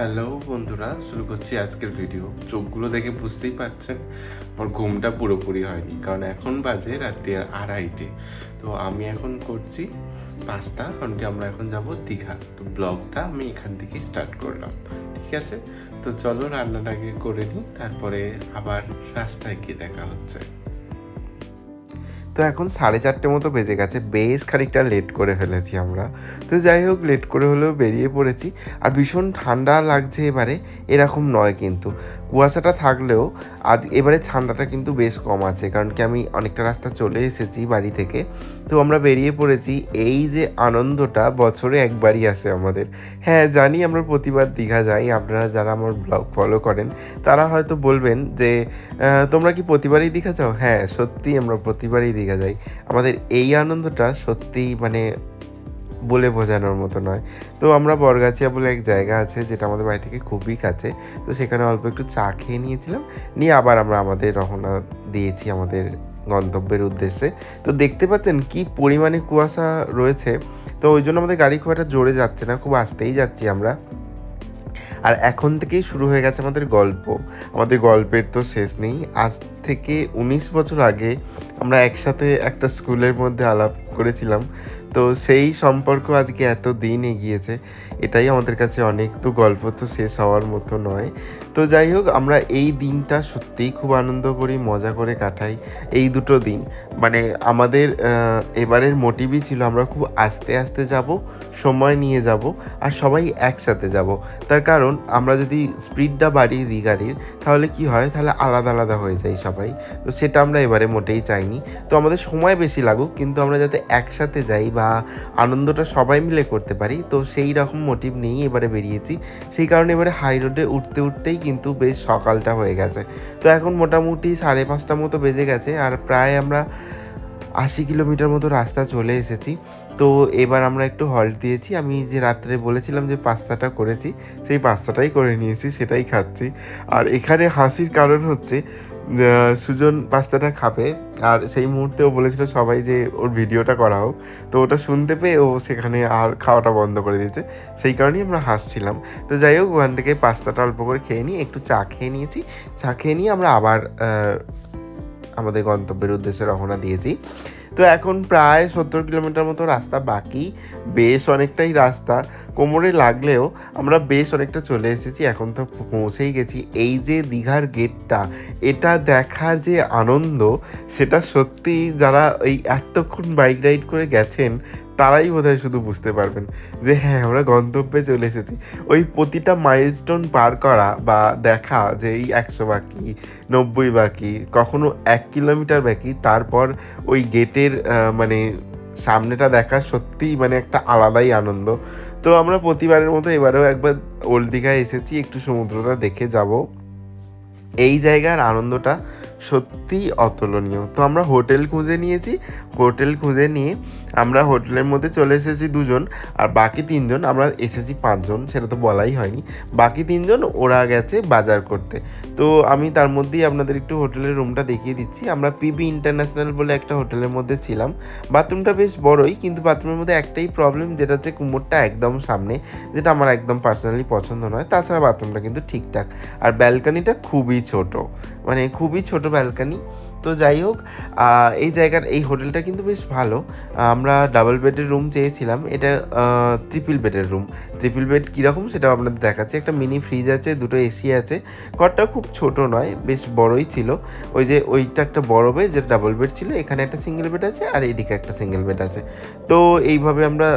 Hello বন্ধুরা, শুরু করছি আজকের ভিডিও চোখগুলো দেখে বুঝতেই পারছেন, আমার ঘুমটা পুরোপুরি হয়নি, কারণ এখন বাজে রাত্রি আড়াইটে। তো আমি এখন করছি পাস্তা, কারণ কি আমরা এখন যাব দীঘা। তো ব্লগটা আমি এখান থেকেই স্টার্ট করলাম, ঠিক আছে? তো চলো রান্নাটাকে করে নিই, তারপরে আবার রাস্তায় গিয়ে দেখা হচ্ছে। তো এখন সাড়ে চারটে মতো বেজে গেছে, বেশ খানিকটা লেট করে ফেলেছি আমরা। তো যাই হোক লেট করে হলেও বেরিয়ে পড়েছি। আর ভীষণ ঠান্ডা লাগছে এবারে, এরকম নয় কিন্তু। কুয়াশাটা থাকলেও আজ এবারে ঠান্ডাটা কিন্তু বেশ কম আছে, কারণ কি আমি অনেকটা রাস্তা চলে এসেছি বাড়ি থেকে। তো আমরা বেরিয়ে পড়েছি, এই যে আনন্দটা বছরে একবারই আসে আমাদের। হ্যাঁ জানি আমরা প্রতিবার দীঘা যাই, আপনারা যারা আমার ব্লগ ফলো করেন, তারা হয়তো বলবেন যে তোমরা কি প্রতিবারই দীঘা যাও? হ্যাঁ সত্যি আমরা প্রতিবারই দীঘা যাই। আমাদের এই আনন্দটা সত্যিই মানে বলে বোঝানোর মতো নয়। তো আমরা বরগাছিয়া বলে এক জায়গা আছে যেটা আমাদের বাড়ি থেকে খুবই কাছে। তো সেখানে অল্প একটু চা খেয়ে নিয়েছিলাম। নিয়ে আবার আমরা আমাদের রওনা দিয়েছি আমাদের গন্তব্যের উদ্দেশ্যে। তো দেখতে পাচ্ছেন কি পরিমাণে কুয়াশা রয়েছে। তো ওই জন্য আমাদের গাড়ি খুব একটা জোরে যাচ্ছে না, খুব আসতেই যাচ্ছি আমরা। আর এখন থেকেই শুরু হয়ে গেছে আমাদের গল্প। আমাদের গল্পের তো শেষ নেই। আজ থেকে উনিশ বছর আগে আমরা একসাথে একটা স্কুলের মধ্যে আলাপ করেছিলাম। তো সেই সম্পর্ক আজকে এত দিন এগিয়েছে, এটাই আমাদের কাছে অনেক তো গল্প তো শেষ হওয়ার মতো নয়। তো যাই হোক, আমরা এই দিনটা সত্যিই খুব আনন্দ করি, মজা করে কাটাই এই দুটো দিন। মানে আমাদের এবারের মোটিভই ছিল আমরা খুব আস্তে আস্তে যাব, সময় নিয়ে যাব আর সবাই একসাথে যাব। তার কারণ আমরা যদি স্পিডটা বাড়িয়ে দিই গাড়ির, তাহলে কি হয়? তাহলে আলাদা আলাদা হয়ে যায় সবাই। তো সেটা আমরা এবারে মোটেই চাইনি। তো আমাদের সময় বেশি লাগুক, কিন্তু আমরা যাতে একসাথে যাই বা আনন্দটা সবাই মিলে করতে পারি, তো সেই রকম মোটিভ নিয়েই এবারে বেরিয়েছি। সেই কারণে এবারে হাই রোডে উঠতে উঠতেই কিন্তু বেশ সকালটা হয়ে গেছে। তো এখন মোটামুটি সাড়ে পাঁচটা মতো বেজে গেছে আর প্রায় আমরা আশি কিলোমিটার মতো রাস্তা চলে এসেছি। তো এবার আমরা একটু হল্ট দিয়েছি। আমি যে রাত্রে বলেছিলাম যে পাস্তাটা করেছি, সেই পাস্তাটাই করে নিয়েছি, সেটাই খাচ্ছি। আর এখানে হাসির কারণ হচ্ছে সুজন পাস্তাটা খাবে, আর সেই মুহূর্তে ও বলেছিল সবাই যে, ওর ভিডিওটা করা হোক তো ওটা শুনতে পেয়ে ও সেখানে আর খাওয়াটা বন্ধ করে দিয়েছে। সেই কারণেই আমরা হাসছিলাম। তো যাই হোক, ওখান থেকে পাস্তাটা অল্প করে খেয়ে নিই একটু চা খেয়ে নিয়েছি। চা খেয়ে নিয়ে আমরা আবার আমাদের গন্তব্যের উদ্দেশ্যে রওনা দিয়েছি। তো এখন প্রায় সত্তর কিলোমিটার মতো রাস্তা বাকি, বেশ অনেকটাই রাস্তা। কোমরে লাগলেও আমরা বেশ অনেকটা চলে এসেছি, এখন তো পৌঁছেই গেছি। এই যে দীঘার গেটটা এটা দেখার যে আনন্দ, সেটা সত্যি যারা এই এতক্ষণ বাইক রাইড করে গেছেন তারাই বোধহয় শুধু বুঝতে পারবেন যে হ্যাঁ আমরা গন্তব্যে চলে এসেছি। ওই প্রতিটা মাইলস্টোন পার করা বা দেখা যে এই একশো বাকি, নব্বই বাকি, কখনো এক কিলোমিটার বাকি, তারপর ওই গেটের মানে সামনেটা দেখা সত্যিই মানে একটা আলাদাই আনন্দ। তো আমরা প্রতিবারের মতো এবারেও একবার ওল্ড দীঘায় এসেছি, একটু সমুদ্রটা দেখে যাব। এই জায়গার আনন্দটা সত্যিই অতুলনীয়। তো আমরা হোটেল খুঁজে নিয়েছি। হোটেল খুঁজে নিয়ে আমরা হোটেলের মধ্যে চলে এসেছি দুজন আর বাকি তিনজন, আমরা এসেছি পাঁচজন, সেটা তো বলাই হয়নি। বাকি তিনজন ওরা গেছে বাজার করতে। তো আমি তার মধ্যেই আপনাদের একটু হোটেলের রুমটা দেখিয়ে দিচ্ছি। আমরা পিবি ইন্টারন্যাশনাল বলে একটা হোটেলের মধ্যে ছিলাম। বাথরুমটা বেশ বড়ই, কিন্তু বাথরুমের মধ্যে একটাই প্রবলেম, যেটা হচ্ছে কুমোরটা একদম সামনে, যেটা আমার একদম পার্সোনালি পছন্দ নয়। তাছাড়া বাথরুমটা কিন্তু ঠিকঠাক। আর ব্যালকানিটা খুবই ছোট। মানে খুবই ছোট ব্যালকানি তো যাই হোক এই জায়গার এই হোটেলটা কিন্তু বেশ ভালো। আমরা ডাবল বেডের রুম চেয়েছিলাম। এটা ট্রিপল বেডের রুম ট্রিপল বেড কীরকম সেটাও আপনাদের দেখাচ্ছি। একটা মিনি ফ্রিজ আছে, দুটো এসি আছে। ঘরটা খুব ছোট নয়, বেশ বড়ই ছিল। ওই যে ওইটা একটা বড় বেড যেটা ডাবল বেড ছিল। এখানে একটা সিঙ্গেল বেড আছে আর এইদিকে একটা সিঙ্গেল বেড আছে। তো এইভাবে আমরা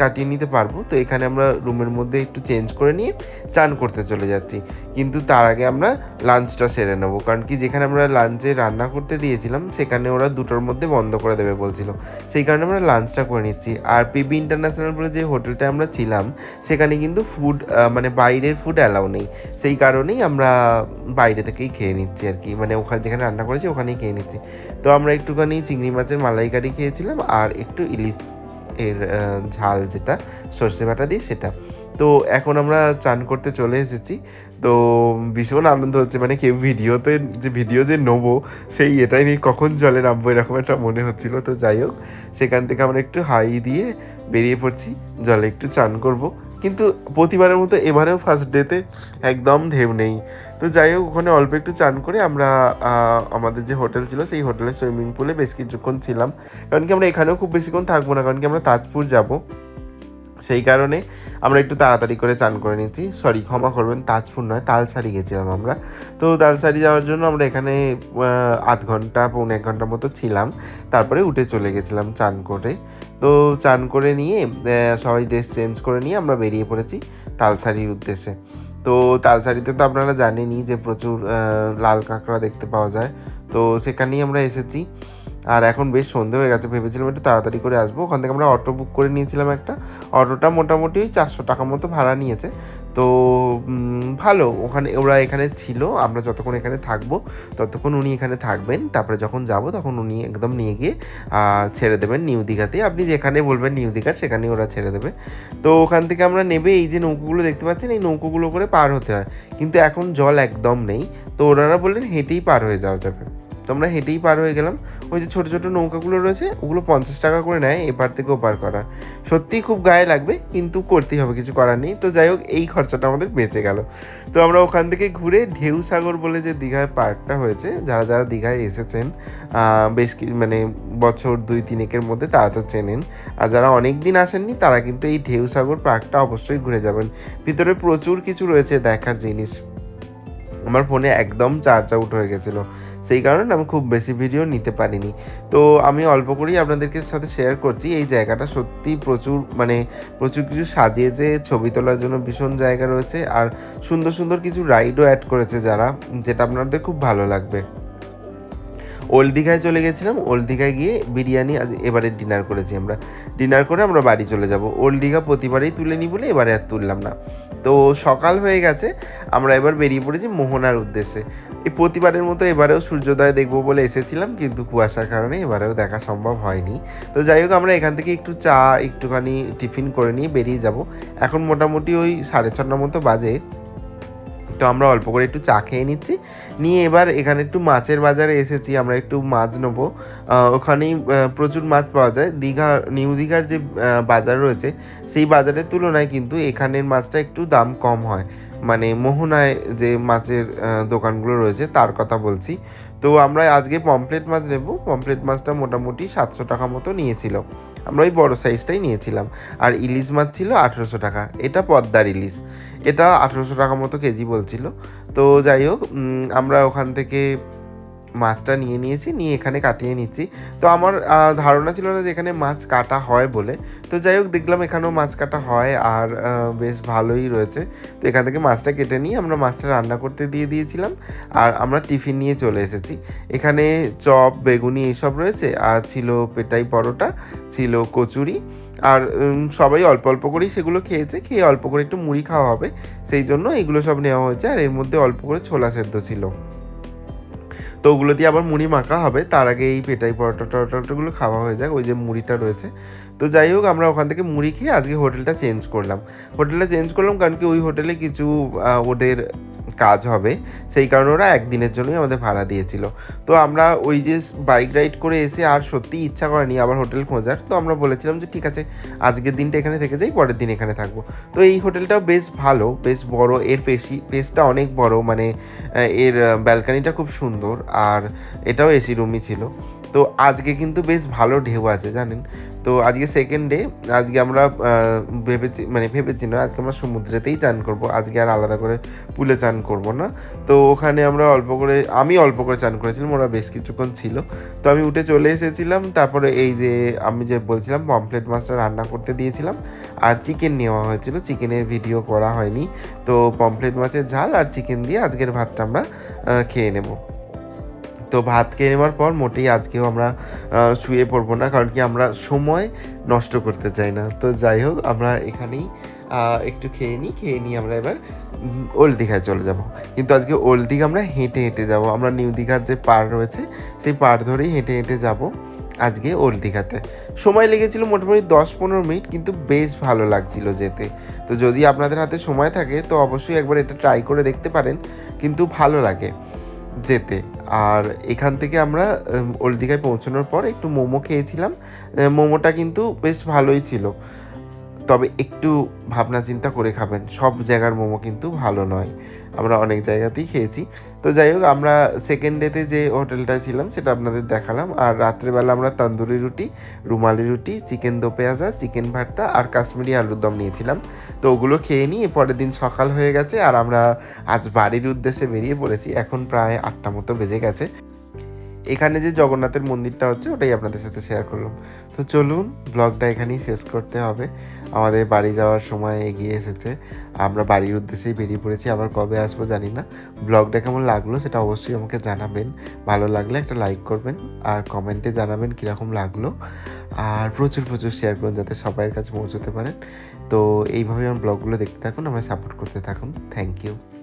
কাটিয়ে নিতে পারব। তো এখানে আমরা রুমের মধ্যে একটু চেঞ্জ করে নিয়ে চান করতে চলে যাচ্ছি। কিন্তু তার আগে আমরা লাঞ্চটা সেরে নেব। কারণ কি, যেখানে আমরা লাঞ্চে রান্না করতে দিয়েছিলাম, সেখানে ওরা দুটোর মধ্যে বন্ধ করে দেবে বলছিল। সেই কারণে আমরা লাঞ্চটা করে নিচ্ছি। আর পিবি ইন্টারন্যাশনাল বলে যে হোটেলটা আমরা ছিলাম, সেখানে কিন্তু ফুড মানে বাইরের ফুড অ্যালাউ নেই। সেই কারণেই আমরা বাইরে থেকেই খেয়ে নিচ্ছি আর কি। মানে ওখানে যেখানে রান্না করেছি, ওখানেই খেয়ে নিচ্ছি। তো আমরা একটুখানি চিংড়ি মাছের মালাইকারি খেয়েছিলাম আর একটু ইলিশ এর ঝাল যেটা, সর্ষে বাটা দিয়ে সেটা। তো এখন আমরা চান করতে চলে এসেছি। তো ভীষণ আনন্দ হচ্ছে মানে কেউ ভিডিওতে যে ভিডিও যে নেব, সেই এটাই নিয়ে কখন জলে নামবো এরকম একটা মনে হচ্ছিল। তো যাই হোক, সেখান থেকে আমরা একটু হাই দিয়ে বেরিয়ে পড়ছি, জলে একটু চান করব। কিন্তু প্রতিবারের মতো এবারেও ফার্স্ট ডেতে একদম ঢেউ নেই। তো যাই হোক, ওখানে অল্প একটু চান করে আমরা আমাদের যে হোটেল ছিল, সেই হোটেলের সুইমিং পুলে বেশ কিছুক্ষণ ছিলাম। কারণ কি আমরা এখানেও খুব বেশিক্ষণ থাকব না, কারণ কি আমরা তাজপুর যাব। সেই কারণে আমরা একটু তাড়াতাড়ি করে চান করে নিচ্ছি সরি ক্ষমা করবেন, তাজপুর নয়, তালসারি গেছিলাম আমরা। তো তালসারি যাওয়ার জন্য আমরা এখানে আধ ঘণ্টা, পৌনে এক ঘণ্টার মতো ছিলাম। তারপরে উঠে চলে গেছিলাম চান করে। তো চান করে নিয়ে সবাই ড্রেস চেঞ্জ করে নিয়ে আমরা বেরিয়ে পড়েছি তালসারির উদ্দেশ্যে। তো তালসারিতে তো আপনারা জানেনই যে প্রচুর লাল কাঁকড়া দেখতে পাওয়া যায়। তো সেখানেই আমরা এসেছি। আর এখন বেশ সন্ধে হয়ে গেছে, ভেবেছিলাম একটু তাড়াতাড়ি করে আসব। ওখান থেকে আমরা অটো বুক করে নিয়েছিলাম একটা। অটোটা মোটামুটি ওই চারশো টাকা মতো ভাড়া নিয়েছে। তো ভালো, ওখানে, ওরা এখানে ছিল, আমরা যতক্ষণ এখানে থাকব, ততক্ষণ উনি এখানে থাকবেন। তারপরে যখন যাব, তখন উনি একদম নিয়ে গিয়ে ছেড়ে দেবেন নিউ দীঘাতে আপনি যেখানে বলবেন নিউ দীঘা, সেখানেই ওরা ছেড়ে দেবে। তো ওখান থেকে আমরা নেবে, এই যে নৌকোগুলো দেখতে পাচ্ছেন, এই নৌকোগুলো করে পার হতে হয়। কিন্তু এখন জল একদম নেই। তো ওনারা বললেন হেঁটেই পার হয়ে যাওয়া যাবে। তো আমরা হেঁটেই পার হয়ে গেলাম। ওই যে ছোটো ছোটো নৌকাগুলো রয়েছে, ওগুলো পঞ্চাশ টাকা করে নেয় এপার থেকে ওপার করা। সত্যিই খুব গায়ে লাগবে, কিন্তু করতেই হবে, কিছু করার নেই। তো যাই হোক, এই খরচাটা আমাদের বেঁচে গেল। তো আমরা ওখান থেকে ঘুরে ঢেউ সাগর বলে যে দীঘায় পার্কটা হয়েছে, যারা যারা দীঘায় এসেছেন বেশ মানে বছর দুই তিনেকের মধ্যে তারা তো চেনেন। আর যারা অনেক দিন আসেননি, তারা কিন্তু এই ঢেউ সাগর পার্কটা অবশ্যই ঘুরে যাবেন। ভিতরে প্রচুর কিছু রয়েছে দেখার জিনিস। আমার ফোনে একদম চার্জ আউট হয়ে গেছিল। সেই কারণে আমি খুব বেশি ভিডিও নিতে পারিনি। তো আমি অল্প করেই আপনাদেরকে সাথে শেয়ার করছি। এই জায়গাটা সত্যি প্রচুর মানে প্রচুর কিছু সাজিয়েছে, ছবি তোলার জন্য ভীষণ জায়গা রয়েছে। আর সুন্দর সুন্দর কিছু রাইডও অ্যাড করেছে যারা, যেটা আপনাদের খুব ভালো লাগবে। ওল্ড দীঘায় চলে গেছিলাম ওল্ড দীঘায় গিয়ে বিরিয়ানি আজ এবারে ডিনার করেছি আমরা। ডিনার করে আমরা বাড়ি চলে যাব। ওল্ড দীঘা প্রতিবারেই তুলে নিই বলে এবারে আর তুললাম না। তো সকাল হয়ে গেছে, আমরা এবার বেরিয়ে পড়েছি মোহনার উদ্দেশ্যে। এই প্রতিবারের মতো এবারেও সূর্যোদয় দেখব বলে এসেছিলাম, কিন্তু কুয়াশার কারণে এবারেও দেখা সম্ভব হয়নি। তো যাই হোক, আমরা এখান থেকে একটু চা, একটুখানি টিফিন করে নিয়ে বেরিয়ে যাব। এখন মোটামুটি ওই সাড়ে ছটার মতো বাজে। তো আমরা অল্প করে একটু চা খেয়ে নিচ্ছি। নিয়ে এবার এখানে একটু মাছের বাজারে এসেছি, আমরা একটু মাছ নেব। ওখানেই প্রচুর মাছ পাওয়া যায়। দীঘা, নিউ দীঘার যে বাজার রয়েছে, সেই বাজারের তুলনায় কিন্তু এখানের মাছটা একটু দাম কম হয়। মানে মোহনায় যে মাছের দোকানগুলো রয়েছে, তার কথা বলছি। তো আমরা আজকে পমপ্লেট মাছ নেব। পমপ্লেট মাছটা মোটামুটি সাতশো টাকা মতো নিয়েছিল। আমরা ওই বড় সাইজটাই নিয়েছিলাম। আর ইলিশ মাছ ছিল আঠেরোশো টাকা। এটা পদ্মার ইলিশ। এটা আঠেরোশো টাকা মতো কেজি বলছিল। তো যাই হোক আমরা ওখান থেকে মাছটা নিয়ে নিয়েছি, নিয়ে এখানে কাটিয়ে নিচ্ছি। তো আমার ধারণা ছিল না যে এখানে মাছ কাটা হয় বলে। তো যাই হোক, দেখলাম এখানেও মাছ কাটা হয় আর বেশ ভালোই রয়েছে। তো এখান থেকে মাছটা কেটে নিয়ে আমরা মাছটা রান্না করতে দিয়ে দিয়েছিলাম আর আমরা টিফিন নিয়ে চলে এসেছি। এখানে চপ, বেগুনি এইসব রয়েছে আর ছিল পেটাই পরোটা, ছিল কচুরি আর সবাই অল্প অল্প করেই সেগুলো খেয়েছে, খেয়ে অল্প করে একটু মুড়ি খাওয়া হবে। সেই জন্য এগুলো সব নেওয়া হয়েছে আর এর মধ্যে অল্প করে ছোলা সেদ্ধ ছিল। তো ওগুলো দিয়ে আবার মুড়ি মাখা হবে। তার আগে এই পেটাই পরোটা টরোটাগুলো খাওয়া হয়ে যাক। ওই যে মুড়িটা রয়েছে। তো যাই হোক, আমরা ওখান থেকে মুড়ি খেয়ে আজকে হোটেলটা চেঞ্জ করলাম। হোটেলটা চেঞ্জ করলাম কারণ কি ওই হোটেলে কিছু ওদের কাজ হবে। সেই কারণে ওরা একদিনের জন্যই আমাদের ভাড়া দিয়েছিল। তো আমরা ওই যে বাইক রাইড করে এসে আর সত্যি ইচ্ছা করেনি আবার হোটেল খোঁজার। তো আমরা বলেছিলাম যে, ঠিক আছে, আজকের দিনটা এখানে থেকে যাই, পরের দিন এখানে থাকব। তো এই হোটেলটাও বেশ ভালো, বেশ বড়, এর পেশি পেসটা অনেক বড় মানে এর ব্যালকানিটা খুব সুন্দর। আর এটাও এসি রুমই ছিল। তো আজকে কিন্তু বেশ ভালো ঢেউ আছে, জানেন? তো আজকে সেকেন্ড ডে আজকে আমরা ভেবেছি মানে ভেবেছি না, আজকে আমরা সমুদ্রেতেই চান করব। আজকে আর আলাদা করে পুলে চান করব না। তো ওখানে আমরা অল্প করে, আমি অল্প করে চান করেছিলাম, ওরা বেশ কিছুক্ষণ ছিল। তো আমি উঠে চলে এসেছিলাম, তারপরে এই যে আমি যে বলছিলাম পমপ্লেট মাছটা রান্না করতে দিয়েছিলাম, আর চিকেন নেওয়া হয়েছিল। চিকেনের ভিডিও করা হয়নি। তো পমপ্লেট মাছের ঝাল আর চিকেন দিয়ে আজকের ভাতটা আমরা খেয়ে নেব। তো ভাত খেয়ে নেওয়ার পর মোটেই আজকেও আমরা শুয়ে পড়ব না, কারণ কি আমরা সময় নষ্ট করতে চাই না। তো যাই হোক, আমরা এখানেই একটু খেয়ে নিই, খেয়ে নিয়ে আমরা এবার ওল্ড দীঘায় চলে যাব। কিন্তু আজকে ওল্ড দীঘা আমরা হেঁটে হেঁটে যাব। আমরা নিউ দীঘার যে পার রয়েছে, সেই পার ধরেই হেঁটে হেঁটে যাব আজকে ওল্ড দীঘাতে। সময় লেগেছিল মোটামুটি দশ পনেরো মিনিট, কিন্তু বেশ ভালো লাগছিল যেতে। তো যদি আপনাদের হাতে সময় থাকে, তো অবশ্যই একবার এটা ট্রাই করে দেখতে পারেন, কিন্তু ভালো লাগে। যেতে। আর এখান থেকে আমরা ওল্ড দীঘায় পৌঁছানোর পর একটু মোমো খেয়েছিলাম। মোমোটা কিন্তু বেশ ভালোই ছিল। তবে একটু ভাবনা চিন্তা করে খাবেন। সব জায়গার মোমো কিন্তু ভালো নয়। আমরা অনেক জায়গাতেই খেয়েছি। তো যাই হোক, আমরা সেকেন্ড ডেতে যে হোটেলটায় ছিলাম, সেটা আপনাদের দেখালাম। আর রাত্রেবেলা আমরা তন্দুরি রুটি, রুমালি রুটি, চিকেন দো পেঁয়াজা, চিকেন ভর্তা আর কাশ্মীরি আলুর দম নিয়েছিলাম। তো ওগুলো খেয়ে নিয়ে পরের দিন সকাল হয়ে গেছে। আর আমরা আজ বাড়ির উদ্দেশ্যে বেরিয়ে পড়েছি। এখন প্রায় আটটা মতো বেজে গেছে। এখানে যে জগন্নাথের মন্দিরটা হচ্ছে, ওটাই আপনাদের সাথে শেয়ার করলাম। তো চলুন ব্লগটা এখানেই শেষ করতে হবে। আমাদের বাড়ি যাওয়ার সময় এগিয়ে এসেছে। আমরা বাড়ির উদ্দেশ্যেই বেরিয়ে পড়েছি। আবার কবে আসব জানি না। ব্লগটা কেমন লাগল সেটা অবশ্যই আমাকে জানাবেন। ভালো লাগলে একটা লাইক করবেন আর কমেন্টে জানাবেন কীরকম লাগল। আর প্রচুর প্রচুর শেয়ার করুন যাতে সবাইয়ের কাছে পৌঁছতে পারেন। তো এইভাবে আমার ব্লগগুলো দেখতে থাকুন, আমায় সাপোর্ট করতে থাকুন। Thank you